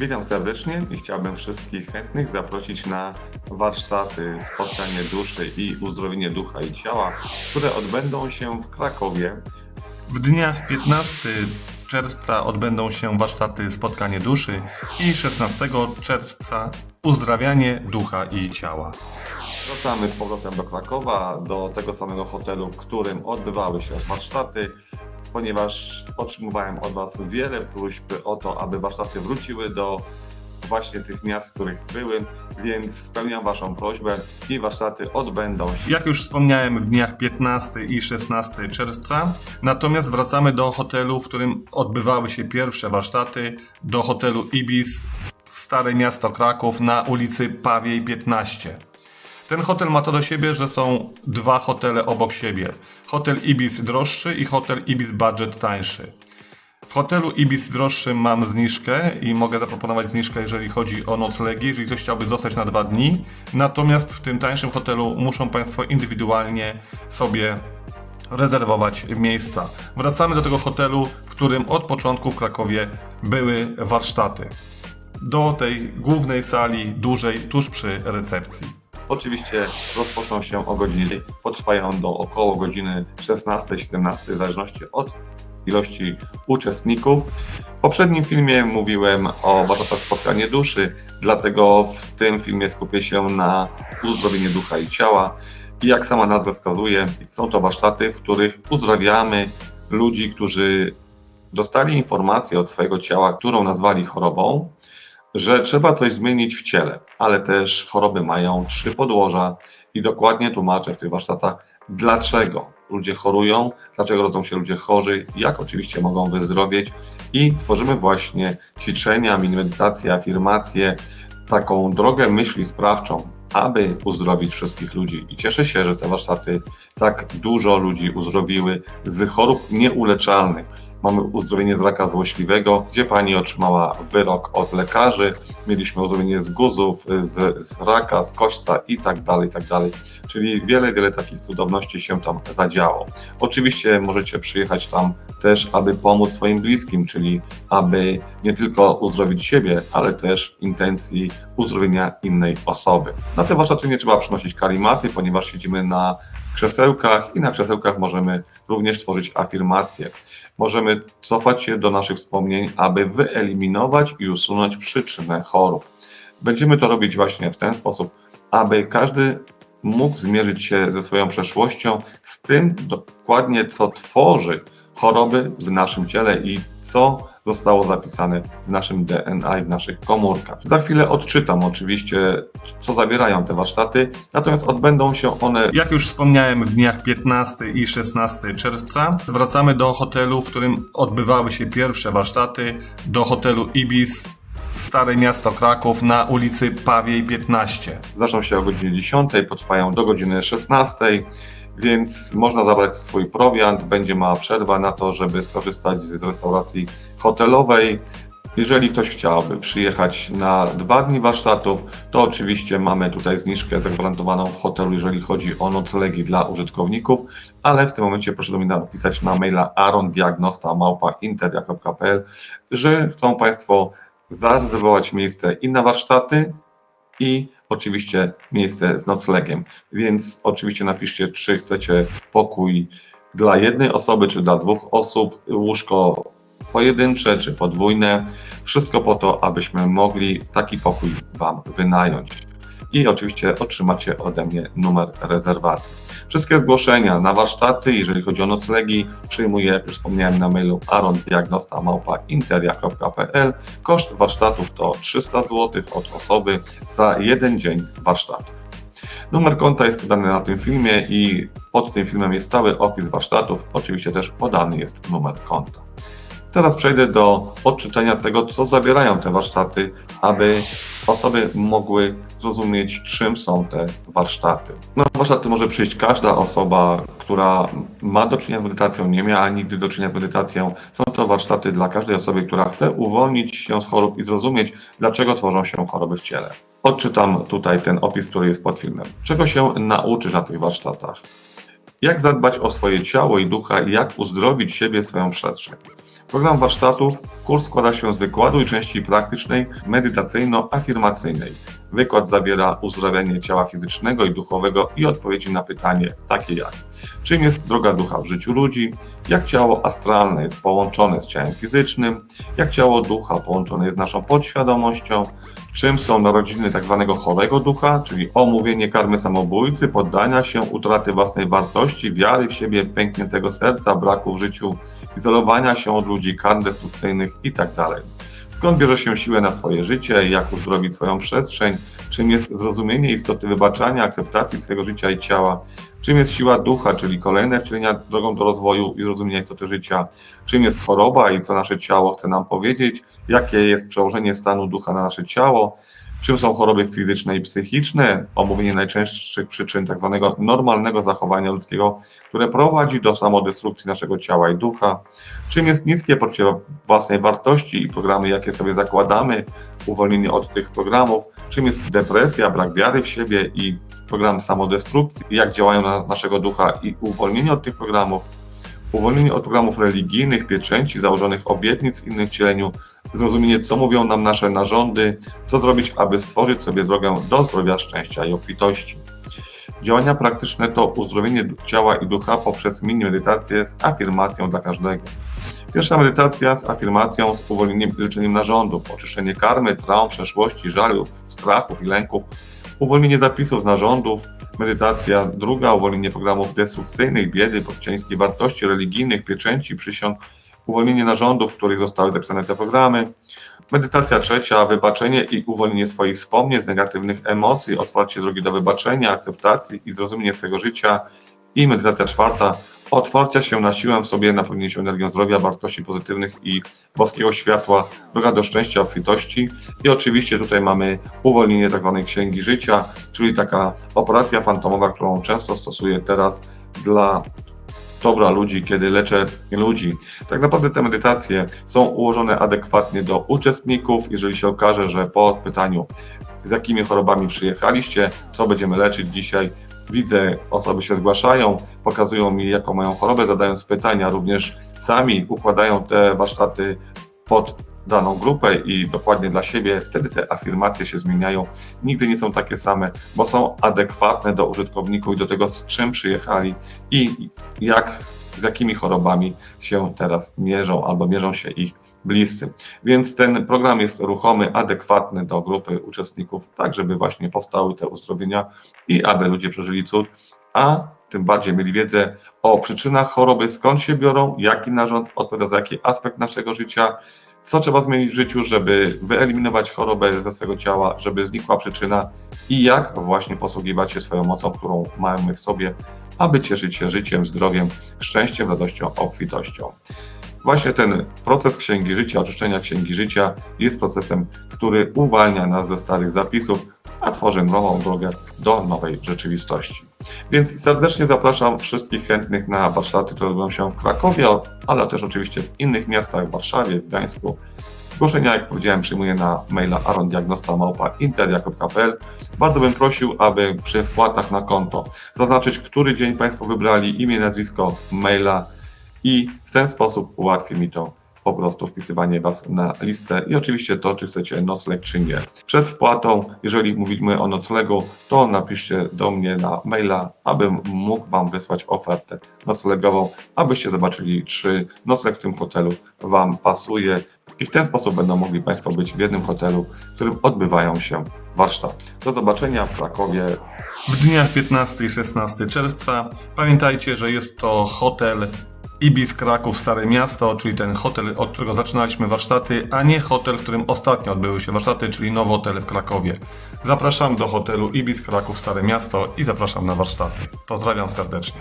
Witam serdecznie i chciałbym wszystkich chętnych zaprosić na warsztaty Spotkanie Duszy i Uzdrowienie Ducha i Ciała, które odbędą się w Krakowie. W dniach 15 czerwca odbędą się warsztaty Spotkanie Duszy i 16 czerwca Uzdrawianie Ducha i Ciała. Wracamy z powrotem do Krakowa, do tego samego hotelu, w którym odbywały się warsztaty, ponieważ otrzymywałem od Was wiele próśb o to, aby warsztaty wróciły do właśnie tych miast, w których były, więc spełniam Waszą prośbę i warsztaty odbędą się. Jak już wspomniałem, w dniach 15 i 16 czerwca. Natomiast wracamy do hotelu, w którym odbywały się pierwsze warsztaty, do hotelu Ibis, Stare Miasto Kraków na ulicy Pawiej 15. Ten hotel ma to do siebie, że są dwa hotele obok siebie. Hotel Ibis droższy i hotel Ibis budget tańszy. W hotelu Ibis droższym mam zniżkę i mogę zaproponować zniżkę, jeżeli chodzi o noclegi, jeżeli ktoś chciałby zostać na dwa dni. Natomiast w tym tańszym hotelu muszą Państwo indywidualnie sobie rezerwować miejsca. Wracamy do tego hotelu, w którym od początku w Krakowie były warsztaty. Do tej głównej sali, dużej, tuż przy recepcji. Oczywiście rozpoczną się o godzinie, potrwają do około godziny 16-17, w zależności od ilości uczestników. W poprzednim filmie mówiłem o warsztatach spotkanie duszy, dlatego w tym filmie skupię się na uzdrowieniu ducha i ciała. I jak sama nazwa wskazuje, są to warsztaty, w których uzdrawiamy ludzi, którzy dostali informację od swojego ciała, którą nazwali chorobą, że trzeba coś zmienić w ciele, ale też choroby mają trzy podłoża i dokładnie tłumaczę w tych warsztatach, dlaczego ludzie chorują, dlaczego rodzą się ludzie chorzy, jak oczywiście mogą wyzdrowieć i tworzymy właśnie ćwiczenia, mini medytacje, afirmacje, taką drogę myśli sprawczą, aby uzdrowić wszystkich ludzi. I cieszę się, że te warsztaty tak dużo ludzi uzdrowiły z chorób nieuleczalnych. Mamy uzdrowienie z raka złośliwego, gdzie pani otrzymała wyrok od lekarzy. Mieliśmy uzdrowienie z guzów, z, z raka, z kośca i tak dalej, tak dalej. Czyli wiele, wiele takich cudowności się tam zadziało. Oczywiście możecie przyjechać tam też, aby pomóc swoim bliskim, czyli aby nie tylko uzdrowić siebie, ale też w intencji uzdrowienia innej osoby. Na te warsztaty nie trzeba przynosić karimaty, ponieważ siedzimy na krzesełkach i na krzesełkach możemy również tworzyć afirmacje. Możemy cofać się do naszych wspomnień, aby wyeliminować i usunąć przyczynę chorób. Będziemy to robić właśnie w ten sposób, aby każdy mógł zmierzyć się ze swoją przeszłością, z tym dokładnie, co tworzy choroby w naszym ciele i co zostało zapisane w naszym DNA i w naszych komórkach. Za chwilę odczytam oczywiście, co zawierają te warsztaty, natomiast odbędą się one Jak już wspomniałem, w dniach 15 i 16 czerwca wracamy do hotelu, w którym odbywały się pierwsze warsztaty, do hotelu Ibis, Stare Miasto Kraków na ulicy Pawiej 15. Zaczną się o godzinie 10, potrwają do godziny 16, więc można zabrać swój prowiant. Będzie mała przerwa na to, żeby skorzystać z restauracji hotelowej. Jeżeli ktoś chciałby przyjechać na dwa dni warsztatów, to oczywiście mamy tutaj zniżkę zagwarantowaną w hotelu, jeżeli chodzi o noclegi dla użytkowników, ale w tym momencie proszę do mnie napisać na maila arondiagnosta.interia.pl, że chcą Państwo zarezerwować miejsce i na warsztaty, i oczywiście miejsce z noclegiem. Więc oczywiście napiszcie, czy chcecie pokój dla jednej osoby, czy dla dwóch osób, łóżko pojedyncze, czy podwójne. Wszystko po to, abyśmy mogli taki pokój Wam wynająć. I oczywiście otrzymacie ode mnie numer rezerwacji. Wszystkie zgłoszenia na warsztaty, jeżeli chodzi o noclegi, przyjmuję, jak już wspomniałem na mailu arondiagnosta.interia.pl. Koszt warsztatów to 300 zł od osoby za jeden dzień warsztatów. Numer konta jest podany na tym filmie i pod tym filmem jest cały opis warsztatów. Oczywiście też podany jest numer konta. Teraz przejdę do odczytania tego, co zawierają te warsztaty, aby osoby mogły zrozumieć, czym są te warsztaty. Na warsztaty może przyjść każda osoba, która ma do czynienia z medytacją, nie miała nigdy do czynienia z medytacją. Są to warsztaty dla każdej osoby, która chce uwolnić się z chorób i zrozumieć, dlaczego tworzą się choroby w ciele. Odczytam tutaj ten opis, który jest pod filmem. Czego się nauczysz na tych warsztatach? Jak zadbać o swoje ciało i ducha i jak uzdrowić siebie, swoją przestrzeń. Program warsztatów, kurs składa się z wykładu i części praktycznej, medytacyjno-afirmacyjnej. Wykład zawiera uzdrawianie ciała fizycznego i duchowego i odpowiedzi na pytanie takie jak czym jest droga ducha w życiu ludzi, jak ciało astralne jest połączone z ciałem fizycznym, jak ciało ducha połączone jest z naszą podświadomością, czym są narodziny tak zwanego chorego ducha, czyli omówienie karmy samobójcy, poddania się, utraty własnej wartości, wiary w siebie, pękniętego serca, braku w życiu, izolowania się od ludzi, kar destrukcyjnych itd. Skąd bierze się siłę na swoje życie, jak uzdrowić swoją przestrzeń, czym jest zrozumienie istoty wybaczania, akceptacji swojego życia i ciała, czym jest siła ducha, czyli kolejne wcielenia drogą do rozwoju i zrozumienia istoty życia, czym jest choroba i co nasze ciało chce nam powiedzieć, jakie jest przełożenie stanu ducha na nasze ciało, czym są choroby fizyczne i psychiczne, omówienie najczęstszych przyczyn tzw. normalnego zachowania ludzkiego, które prowadzi do samodestrukcji naszego ciała i ducha, czym jest niskie poczucie własnej wartości i programy, jakie sobie zakładamy, uwolnienie od tych programów, czym jest depresja, brak wiary w siebie i program samodestrukcji, jak działają na naszego ducha i uwolnienie od tych programów, uwolnienie od programów religijnych, pieczęci, założonych obietnic w innym wcieleniu, zrozumienie, co mówią nam nasze narządy, co zrobić, aby stworzyć sobie drogę do zdrowia, szczęścia i obfitości. Działania praktyczne to uzdrowienie ciała i ducha poprzez mini medytację z afirmacją dla każdego. Pierwsza medytacja z afirmacją, z uwolnieniem i leczeniem narządów, oczyszczenie karmy, traum, przeszłości, żalów, strachów i lęków, uwolnienie zapisów z narządów, medytacja druga, uwolnienie programów destrukcyjnych, biedy, podciańskiej wartości religijnych, pieczęci, przysiąg, uwolnienie narządów, w których zostały zapisane te programy. Medytacja trzecia, wybaczenie i uwolnienie swoich wspomnień z negatywnych emocji, otwarcie drogi do wybaczenia, akceptacji i zrozumienie swojego życia. I medytacja czwarta, otwarcia się na siłę w sobie, napełnienie się energią zdrowia, wartości pozytywnych i boskiego światła, droga do szczęścia, obfitości. I oczywiście tutaj mamy uwolnienie tzw. księgi życia, czyli taka operacja fantomowa, którą często stosuję teraz dla dobra ludzi, kiedy leczę ludzi. Tak naprawdę te medytacje są ułożone adekwatnie do uczestników. Jeżeli się okaże, że po pytaniu, z jakimi chorobami przyjechaliście, co będziemy leczyć dzisiaj, widzę, osoby się zgłaszają, pokazują mi, jaką mają chorobę, zadając pytania, również sami układają te warsztaty pod daną grupę i dokładnie dla siebie, wtedy te afirmacje się zmieniają. Nigdy nie są takie same, bo są adekwatne do użytkowników i do tego, z czym przyjechali i jak, z jakimi chorobami się teraz mierzą albo mierzą się ich bliscy. Więc ten program jest ruchomy, adekwatny do grupy uczestników, tak żeby właśnie powstały te uzdrowienia i aby ludzie przeżyli cud, a tym bardziej mieli wiedzę o przyczynach choroby, skąd się biorą, jaki narząd odpowiada za jaki aspekt naszego życia, co trzeba zmienić w życiu, żeby wyeliminować chorobę ze swojego ciała, żeby znikła przyczyna i jak właśnie posługiwać się swoją mocą, którą mamy w sobie, aby cieszyć się życiem, zdrowiem, szczęściem, radością, obfitością. Właśnie ten proces księgi życia, oczyszczenia księgi życia jest procesem, który uwalnia nas ze starych zapisów, a tworzy nową drogę do nowej rzeczywistości. Więc serdecznie zapraszam wszystkich chętnych na warsztaty, które odbędą się w Krakowie, ale też oczywiście w innych miastach, w Warszawie, w Gdańsku. Zgłoszenia, jak powiedziałem, przyjmuję na maila arondiagnosta.interia.pl. Bardzo bym prosił, aby przy wpłatach na konto zaznaczyć, który dzień Państwo wybrali, imię, nazwisko, maila i w ten sposób ułatwi mi to po prostu wpisywanie Was na listę i oczywiście to, czy chcecie nocleg, czy nie. Przed wpłatą, jeżeli mówimy o noclegu, to napiszcie do mnie na maila, abym mógł Wam wysłać ofertę noclegową, abyście zobaczyli, czy nocleg w tym hotelu Wam pasuje i w ten sposób będą mogli Państwo być w jednym hotelu, w którym odbywają się warsztaty. Do zobaczenia w Krakowie W dniach 15 i 16 czerwca pamiętajcie, że jest to hotel Ibis Kraków Stare Miasto, czyli ten hotel, od którego zaczynaliśmy warsztaty, a nie hotel, w którym ostatnio odbyły się warsztaty, czyli Nowotel w Krakowie. Zapraszam do hotelu Ibis Kraków Stare Miasto i zapraszam na warsztaty. Pozdrawiam serdecznie.